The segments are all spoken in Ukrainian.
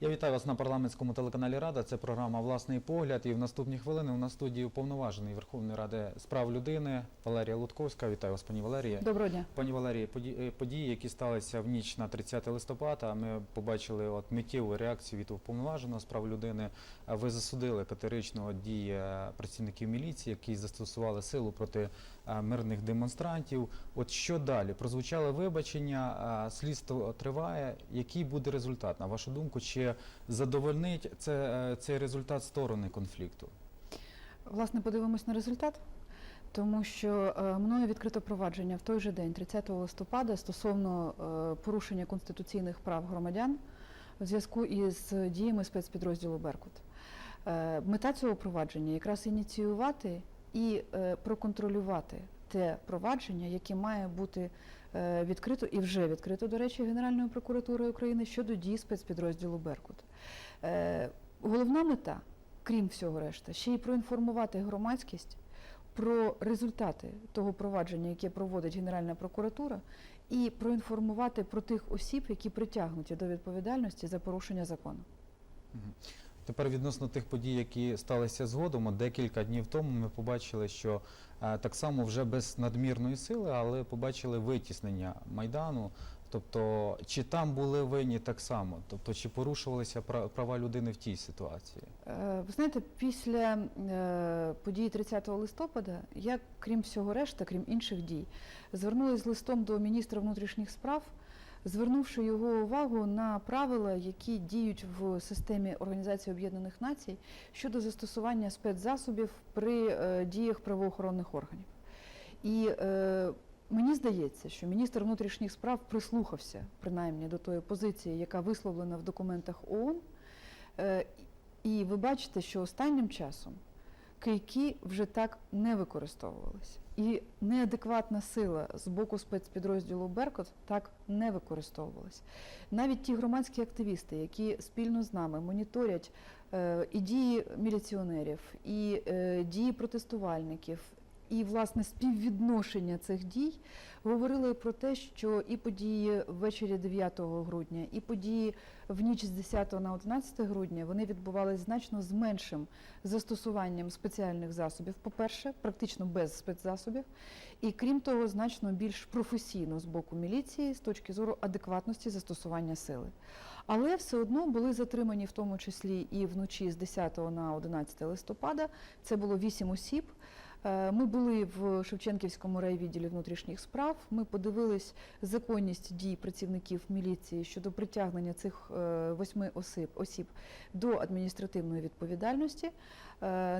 Я вітаю вас на парламентському телеканалі Рада. Це програма Власний погляд. І в наступні хвилини у нас студії уповноважений Верховної Ради з прав людини Валерія Лутковська. Вітаю вас, пані Валерія. Доброго дня. Пані Валерії, е, події, які сталися в ніч на 30 листопада, ми побачили от миттєву реакцію від уповноваженого з прав людини. Ви засудили категорично дії е, працівників міліції, які застосували силу проти мирних демонстрантів. От що далі? Прозвучало вибачення, слідство триває. Який буде результат? На вашу думку, чи задовольнить це, е, цей результат сторони конфлікту? Власне, подивимось на результат, тому що е, мною відкрито провадження в той же день, 30 листопада, стосовно е, порушення конституційних прав громадян в зв'язку із діями спецпідрозділу Беркут. Е, Мета цього провадження якраз ініціювати і е, проконтролювати те провадження, яке має бути е, відкрито і вже відкрито, до речі, Генеральною прокуратурою України щодо дій спецпідрозділу Беркут. Е, Головна мета, крім всього решта, ще й проінформувати громадськість про результати того провадження, яке проводить Генеральна прокуратура, і проінформувати про тих осіб, які притягнуті до відповідальності за порушення закону. Тепер відносно тих подій, які сталися згодом, декілька днів тому ми побачили, що е, так само вже без надмірної сили, але побачили витіснення майдану. Тобто, чи там були винні так само? Тобто, чи порушувалися пра- права людини в тій ситуації? Е, Ви знаєте, після е, події 30 листопада я, крім всього решта, крім інших дій, звернулася з листом до міністра внутрішніх справ, звернувши його увагу на правила, які діють в системі Організації Об'єднаних Націй щодо застосування спецзасобів при е, діях правоохоронних органів. І е, мені здається, що міністр внутрішніх справ прислухався принаймні до тої позиції, яка висловлена в документах ООН. Е, І ви бачите, що останнім часом кийки вже так не використовувалися. І неадекватна сила з боку спецпідрозділу Беркут так не використовувалась. Навіть ті громадські активісти, які спільно з нами моніторять е, і дії міліціонерів, і е, дії протестувальників, і власне співвідношення цих дій говорили про те, що і події ввечері 9 грудня, і події в ніч з 10 на 11 грудня вони відбувалися значно з меншим застосуванням спеціальних засобів. По-перше, практично без спецзасобів, і крім того, значно більш професійно з боку міліції з точки зору адекватності застосування сили. Але все одно були затримані в тому числі і вночі з 10 на 11 листопада. Це було 8 осіб. Е, Ми були в Шевченківському райвідділі внутрішніх справ. Ми подивились законність дій працівників міліції щодо притягнення цих е, восьми осіб, осіб до адміністративної відповідальності. Е,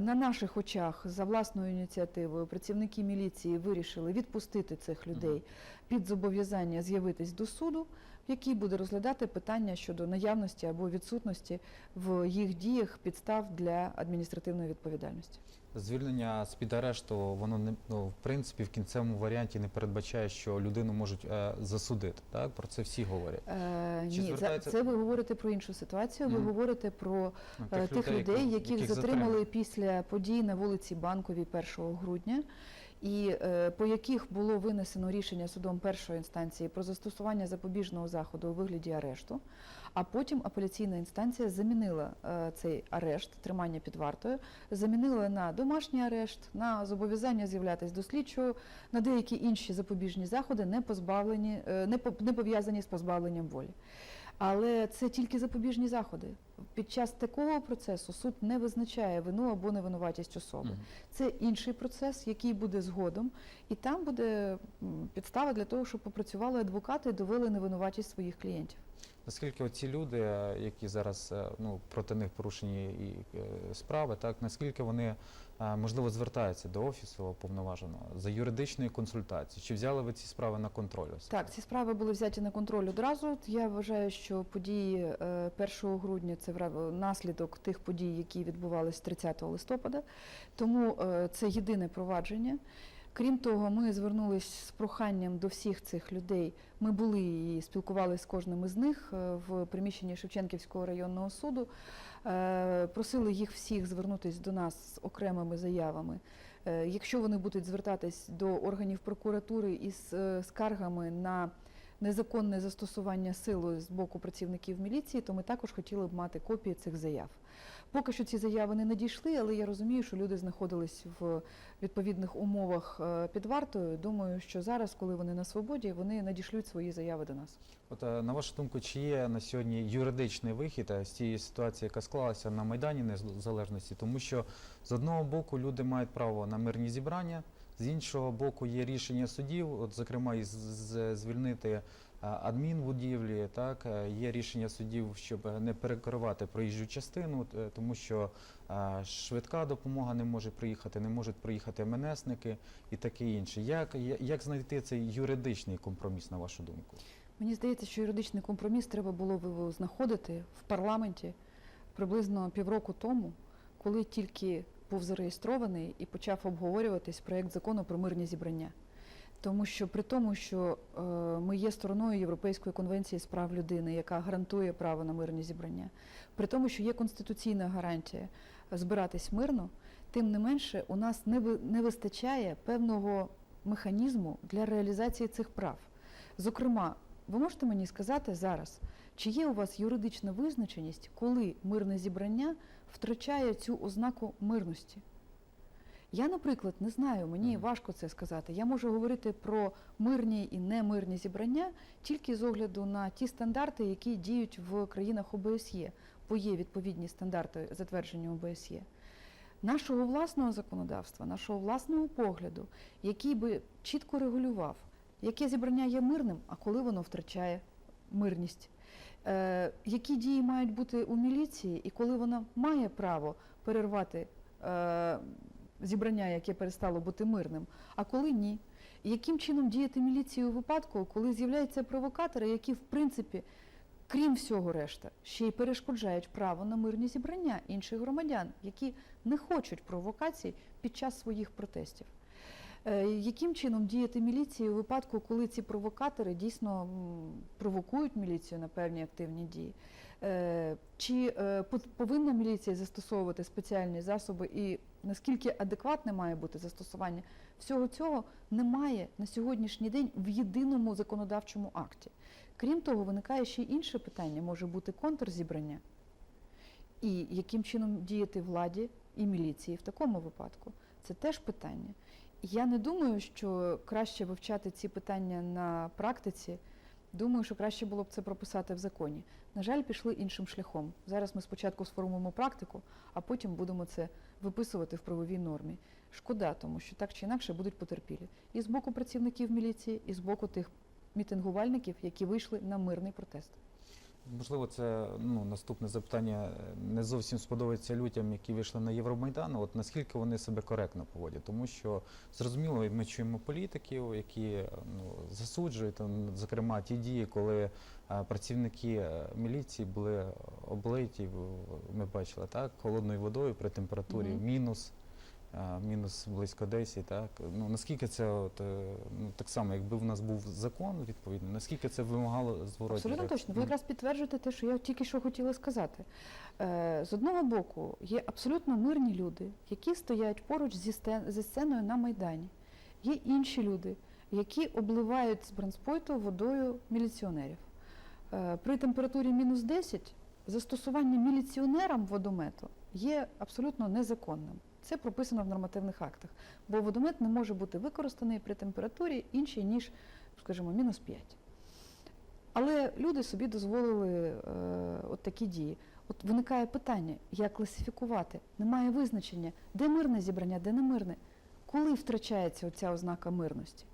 На наших очах за власною ініціативою працівники міліції вирішили відпустити цих людей під зобов'язання з'явитись до суду, який буде розглядати питання щодо наявності або відсутності в їх діях підстав для адміністративної відповідальності. Звільнення з під арешту, воно не ну, в принципі в кінцевому варіанті не передбачає, що людину можуть е, засудити. Так про це всі говорять. Е, Чи ні, за- звертається- це ви говорите про іншу ситуацію. Ви Мгм. говорите про Ну, е, тих людей, яких, затримали після подій на вулиці Банковій 1 грудня, і е, по яких було винесено рішення судом першої інстанції про застосування запобіжного заходу у вигляді арешту. А потім апеляційна інстанція замінила е, цей арешт, тримання під вартою, замінила на домашній арешт, на зобов'язання з'являтись до слідчого, на деякі інші запобіжні заходи, не позбавлені, е, не по- не пов'язані з позбавленням волі. Але це тільки запобіжні заходи. Під час такого процесу суд не визначає вину або невинуватість особи. Це інший процес, який буде згодом, і там буде підстава для того, щоб попрацювали адвокати і довели невинуватість своїх клієнтів. Наскільки оці люди, е, які зараз е, ну проти них порушені і е, справи, так наскільки вони можливо звертаються до офісу уповноваженого за юридичною консультацією? Чи взяли ви ці справи на контроль? Так, ці справи були взяті на контроль одразу. Я вважаю, що події е, 1 грудня це наслідок тих подій, які відбувалися 30 листопада. Тому е, це єдине провадження. Крім того, ми звернулись з проханням до всіх цих людей. Ми були і спілкувалися з кожним із них е, в приміщенні Шевченківського районного суду. Е, Просили їх всіх звернутися до нас з окремими заявами. Е, Якщо вони будуть звертатись до органів прокуратури із скаргами на незаконне застосування сили з боку працівників міліції, то ми також хотіли б мати копії цих заяв. Поки що ці заяви не надійшли, але я розумію, що люди знаходились в відповідних умовах е, під вартою. Думаю, що зараз, коли вони на свободі, вони надішлють свої заяви до нас. От е, на вашу думку, чи є на сьогодні юридичний вихід е, з цієї ситуації, яка склалася на Майдані Незалежності? Тому що з одного боку люди мають право на мирні зібрання, з іншого боку є рішення судів, от зокрема і звільнити е, адмінбудівлі. Так е, є рішення судів, щоб не перекривати проїжджу частину, е, тому що швидка допомога не може приїхати, не можуть приїхати МНСники і таке інше. Як, як знайти цей юридичний компроміс, на вашу думку? Мені здається, що юридичний компроміс треба було знаходити в парламенті приблизно півроку тому, коли тільки був зареєстрований і почав обговорюватись проєкт закону про мирні зібрання. Тому що при тому, що е, ми є стороною Європейської конвенції з прав людини, яка гарантує право на мирні зібрання, при тому, що є конституційна гарантія збиратись мирно, тим не менше у нас не, не вистачає певного механізму для реалізації цих прав. Зокрема, ви можете мені сказати зараз, чи є у вас юридична визначеність, коли мирне зібрання втрачає цю ознаку мирності? Я, наприклад, не знаю, мені важко це сказати. Я можу говорити про мирні і немирні зібрання тільки з огляду на ті стандарти, які діють в країнах ОБСЄ, бо є відповідні стандарти затвердження ОБСЄ. Нашого власного законодавства, нашого власного погляду, який би чітко регулював, яке зібрання є мирним, а коли воно втрачає мирність. Е, які дії мають бути у міліції, і коли вона має право перервати е, зібрання, яке перестало бути мирним, а коли ні. Яким чином діяти міліції у випадку, коли з'являються провокатори, які, в принципі, крім всього решта, ще й перешкоджають право на мирні зібрання інших громадян, які не хочуть провокацій під час своїх протестів. Е, Яким чином діяти міліції у випадку, коли ці провокатори дійсно провокують міліцію на певні активні дії? Е, Чи е, повинна міліція застосовувати спеціальні засоби і наскільки адекватне має бути застосування? Всього цього немає на сьогоднішній день в єдиному законодавчому акті. Крім того, виникає ще й інше питання: може бути контрзібрання. І яким чином діяти владі і міліції в такому випадку? Це теж питання. Я не думаю, що краще вивчати ці питання на практиці. Думаю, що краще було б це прописати в законі. На жаль, пішли іншим шляхом. Зараз ми спочатку сформуємо практику, а потім будемо це виписувати в правовій нормі. Шкода, тому що так чи інакше будуть потерпілі і з боку працівників міліції, і з боку тих мітингувальників, які вийшли на мирний протест. Можливо, це ну, наступне запитання не зовсім сподобається людям, які вийшли на Євромайдан. От наскільки вони себе коректно поводять? Тому що зрозуміло, ми чуємо політиків, які ну, засуджують, зокрема, ті дії, коли е, працівники е, міліції були облиті, ми бачили так, холодною водою при температурі Мгм. мінус. Мінус близько 10, так ну наскільки це от, е, ну так само, якби в нас був закон відповідний, наскільки це вимагало зворотні Абсолютно реакції? точно. Ви якраз підтверджуєте те, що я тільки що хотіла сказати. Е, З одного боку, є абсолютно мирні люди, які стоять поруч зі стен- зі сценою на Майдані. Є інші люди, які обливають з бронспойту водою міліціонерів. Е, При температурі мінус 10 застосування міліціонерам водомету є абсолютно незаконним. Це прописано в нормативних актах, бо водомет не може бути використаний при температурі іншій, ніж, скажімо, мінус 5. Але люди собі дозволили е, от такі дії. От виникає питання, як класифікувати. Немає визначення, де мирне зібрання, де не мирне. Коли втрачається оця ознака мирності?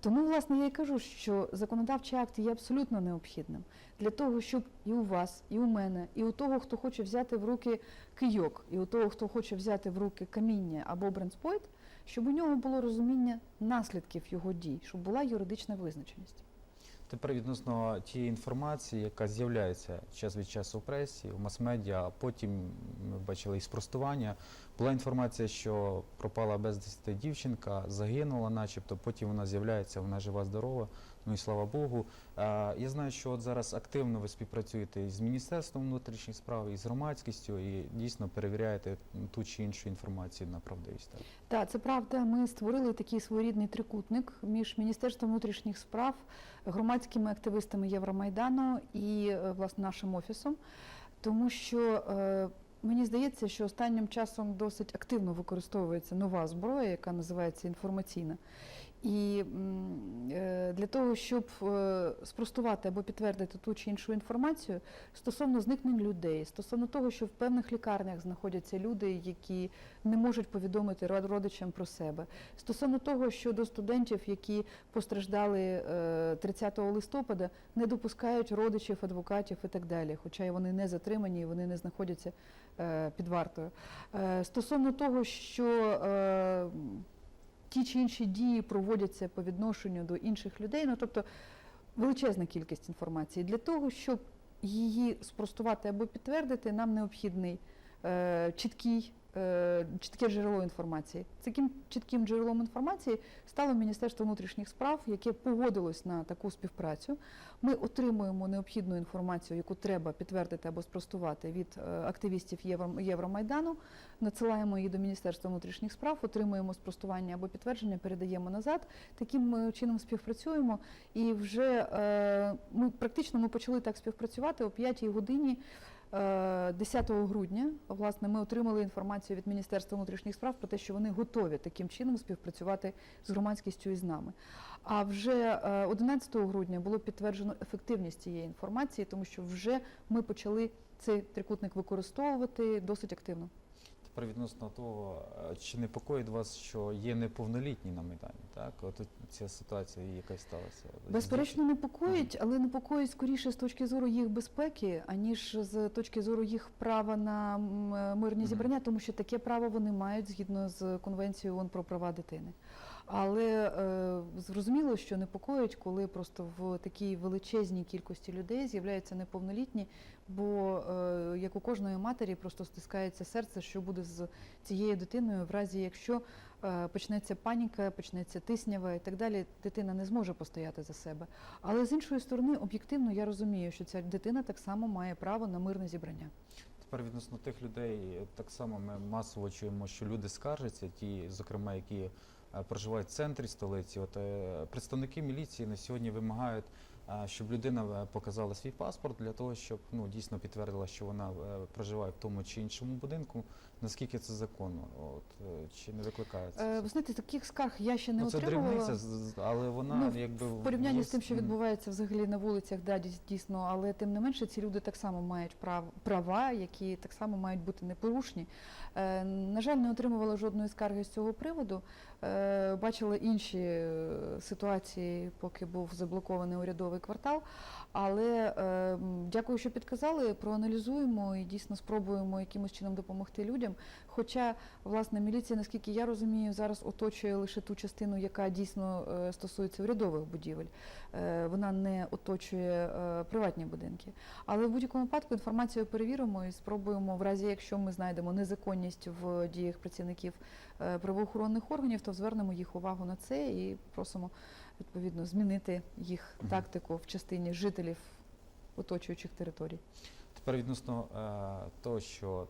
Тому, власне, я і кажу, що законодавчий акт є абсолютно необхідним для того, щоб і у вас, і у мене, і у того, хто хоче взяти в руки кийок, і у того, хто хоче взяти в руки каміння або брендспойт, щоб у нього було розуміння наслідків його дій, щоб була юридична визначеність. Тепер відносно тієї інформації, яка з'являється час від часу в пресі, в мас-медіа, а потім ми бачили і спростування. Була інформація, що пропала безвісти дівчинка, загинула, начебто, потім вона з'являється, вона жива, здорова. Ну і слава Богу. Я знаю, що от зараз активно ви співпрацюєте із Міністерством внутрішніх справ, і з громадськістю, і дійсно перевіряєте ту чи іншу інформацію на правдивість. Так? Так, це правда. Ми створили такий своєрідний трикутник між Міністерством внутрішніх справ, громадськими активистами Євромайдану і е, власне нашим офісом, тому що е, мені здається, що останнім часом досить активно використовується нова зброя, яка називається інформаційна. І е, для того, щоб е, спростувати або підтвердити ту чи іншу інформацію стосовно зникнень людей, стосовно того, що в певних лікарнях знаходяться люди, які не можуть повідомити родичам про себе, стосовно того, що до студентів, які постраждали е, 30 листопада, не допускають родичів, адвокатів і так далі, хоча вони не затримані, вони не знаходяться е, під вартою. Е, Стосовно того, що е, ті чи інші дії проводяться по відношенню до інших людей, ну тобто величезна кількість інформації. Для того, щоб її спростувати або підтвердити, нам необхідний е, чіткий. Е, Чітке джерело інформації. Таким чітким джерелом інформації стало Міністерство внутрішніх справ, яке погодилось на таку співпрацю. Ми отримуємо необхідну інформацію, яку треба підтвердити або спростувати від е, активістів Євромайдану. Надсилаємо її до Міністерства внутрішніх справ, отримуємо спростування або підтвердження, передаємо назад. Таким е, чином співпрацюємо. І вже ми практично ми почали так співпрацювати о 5 годині. Е, 10 грудня власне ми отримали інформацію від Міністерства внутрішніх справ про те, що вони готові таким чином співпрацювати з громадськістю і з нами. А вже е, 11 грудня було підтверджено ефективність цієї інформації, тому що вже ми почали цей трикутник використовувати досить активно. Відносно того, е, чи непокоїть вас, що є неповнолітні на Майдані, так? От ця ситуація, якась сталася. Безперечно, непокоїть, але непокоїть скоріше з точки зору їх безпеки, аніж з точки зору їх права на мирні зібрання, тому що таке право вони мають згідно з конвенцією ООН про права дитини. Але е, зрозуміло, що непокоїть, коли просто в такій величезній кількості людей з'являються неповнолітні, бо е, як у кожної матері просто стискається серце, що буде з цією дитиною, в разі якщо е, почнеться паніка, почнеться тиснява і так далі, дитина не зможе постояти за себе. Але з іншої сторони, об'єктивно я розумію, що ця дитина так само має право на мирне зібрання. Тепер відносно тих людей, так само ми масово чуємо, що люди скаржаться, ті, зокрема, які проживають в центрі столиці. От е, представники міліції на сьогодні вимагають, е, щоб людина е, показала свій паспорт для того, щоб ну дійсно підтвердила, що вона е, проживає в тому чи іншому будинку. Наскільки це законно? От е, чи не викликає це? Е, ви знаєте, таких скарг я ще не Ну, це отримувала. дрібниця, з- з- але вона Ну, якби В порівнянні є з тим, що відбувається взагалі на вулицях, да, дійсно, але тим не менше ці люди так само мають прав, права, які так само мають бути непорушні. На жаль, не отримувала жодної скарги з цього приводу. Бачила інші ситуації, поки був заблокований урядовий квартал. Але е, дякую, що підказали. Проаналізуємо і дійсно спробуємо якимось чином допомогти людям. Хоча, власне, міліція, наскільки я розумію, зараз оточує лише ту частину, яка дійсно е, стосується урядових будівель. Е, Вона не оточує е, приватні будинки. Але в будь-якому випадку інформацію перевіримо і спробуємо, в разі якщо ми знайдемо незаконність в діях працівників е, правоохоронних органів, то звернемо їх увагу на це і просимо відповідно змінити їх тактику в частині жителів оточуючих територій. Тепер відносно е, того, що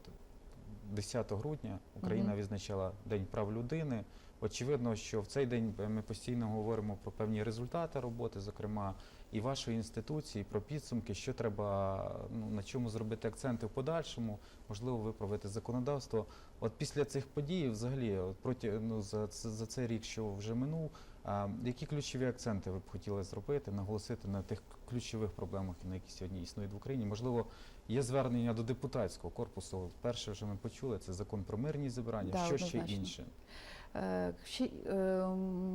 10 грудня Україна відзначала День прав людини. Очевидно, що в цей день ми постійно говоримо про певні результати роботи, зокрема і вашої інституції, про підсумки, що треба ну, на чому зробити акценти в подальшому, можливо, виправити законодавство. От після цих подій, взагалі, от проти ну за за цей рік, що вже минув, а, які ключові акценти ви б хотіли зробити, наголосити на тих ключових проблемах, на які сьогодні існують в Україні? Можливо, є звернення до депутатського корпусу. Перше вже ми почули, це закон про мирні зібрання. Да, що однозначно. інше? Ще е,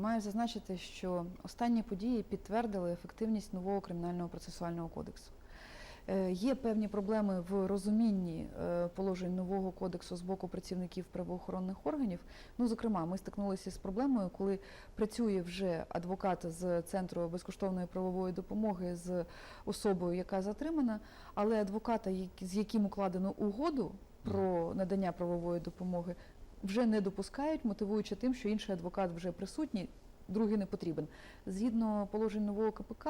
маю зазначити, що останні події підтвердили ефективність нового кримінального процесуального кодексу. Е, Є певні проблеми в розумінні е, положень нового кодексу з боку працівників правоохоронних органів. Ну, зокрема, ми стикнулися з проблемою, коли працює вже адвокат з центру безкоштовної правової допомоги з особою, яка затримана, але адвоката, з яким укладено угоду про надання правової допомоги, вже не допускають, мотивуючи тим, що інший адвокат вже присутній. Другий не потрібен. Згідно положень нового КПК,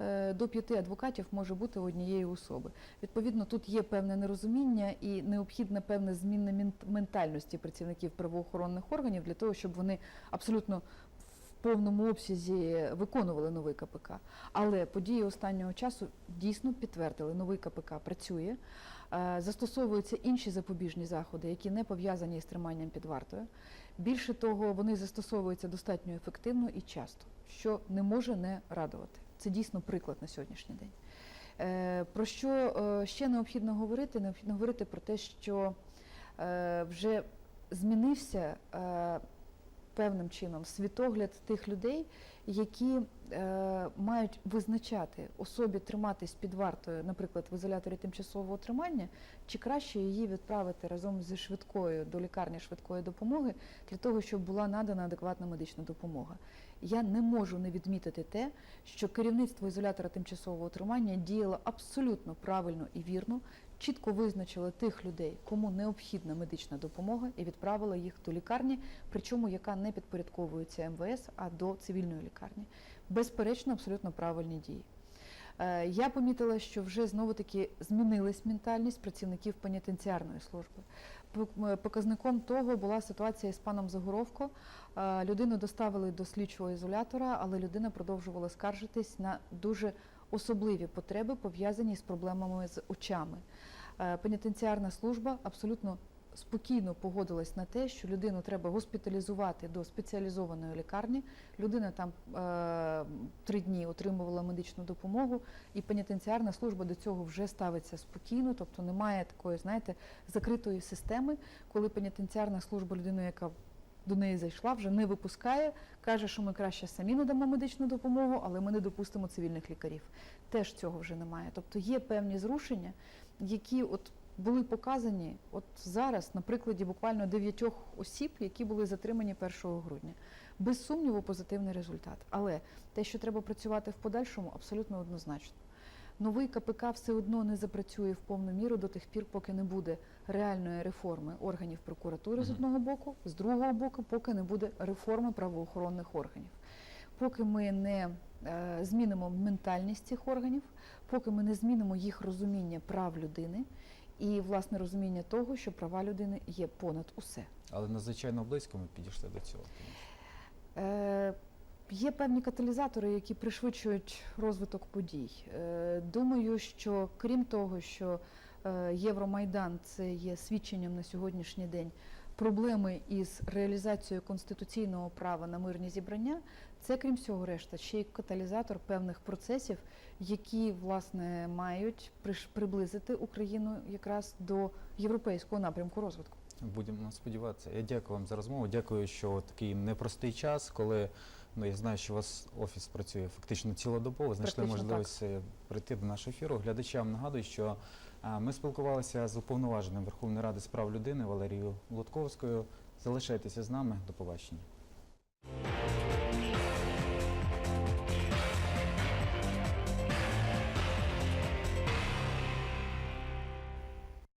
е, до п'яти адвокатів може бути однієї особи. Відповідно, тут є певне нерозуміння і необхідне певне змінне мент- ментальності працівників правоохоронних органів для того, щоб вони абсолютно повному обсязі виконували новий КПК. Але події останнього часу дійсно підтвердили, новий КПК працює. Е, Застосовуються інші запобіжні заходи, які не пов'язані з триманням під вартою. Більше того, вони застосовуються достатньо ефективно і часто, що не може не радувати. Це дійсно приклад на сьогоднішній день. Е, Про що е, ще необхідно говорити? Необхідно говорити про те, що вже змінився певним чином світогляд тих людей, які е, мають визначати особі триматись під вартою, наприклад, в ізоляторі тимчасового тримання, чи краще її відправити разом зі швидкою до лікарні швидкої допомоги для того, щоб була надана адекватна медична допомога. Я не можу не відмітити те, що керівництво ізолятора тимчасового тримання діяло абсолютно правильно і вірно, чітко визначило тих людей, кому необхідна медична допомога, і відправило їх до лікарні, причому яка не підпорядковується МВС, а до цивільної лікарні. Безперечно, абсолютно правильні дії. Е, Я помітила, що вже знову таки змінилась ментальність працівників пенітенціарної служби. Показником того була ситуація з паном Загоровко. Е, Людину доставили до слідчого ізолятора, але людина продовжувала скаржитись на дуже особливі потреби, пов'язані з проблемами з очами. Е, Пенітенціарна служба абсолютно спокійно погодилась на те, що людину треба госпіталізувати до спеціалізованої лікарні. Людина там е, три дні отримувала медичну допомогу, і пенітенціарна служба до цього вже ставиться спокійно, тобто немає такої, знаєте, закритої системи, коли пенітенціарна служба людину, яка до неї зайшла, вже не випускає, каже, що ми краще самі надамо медичну допомогу, але ми не допустимо цивільних лікарів. Теж цього вже немає. Тобто є певні зрушення, які от були показані от зараз на прикладі буквально дев'ятьох осіб, які були затримані 1 грудня. Без сумніву, позитивний результат. Але те, що треба працювати в подальшому, абсолютно однозначно. Новий КПК все одно не запрацює в повну міру до тих пір, поки не буде реальної реформи органів прокуратури з одного боку, з другого боку, поки не буде реформи правоохоронних органів. Поки ми не е, змінимо ментальність цих органів, поки ми не змінимо їх розуміння прав людини і власне розуміння того, що права людини є понад усе. Але надзвичайно близько ми підійшли до цього. Е, Є певні каталізатори, які пришвидшують розвиток подій. Е, Думаю, що крім того, що е, Євромайдан це є свідченням на сьогоднішній день проблеми із реалізацією конституційного права на мирні зібрання, це крім всього решта ще й каталізатор певних процесів, які власне мають приблизити Україну якраз до європейського напрямку розвитку. Будемо сподіватися. Я дякую вам за розмову. Дякую, що такий непростий час, коли ну я знаю, що у вас офіс працює фактично цілодобово. Знайшли Практично можливість е, прийти до нашого ефіру. Глядачам нагадую, що а, ми спілкувалися з уповноваженим Верховної Ради з прав людини Валерією Лотковською. Залишайтеся з нами. До побачення.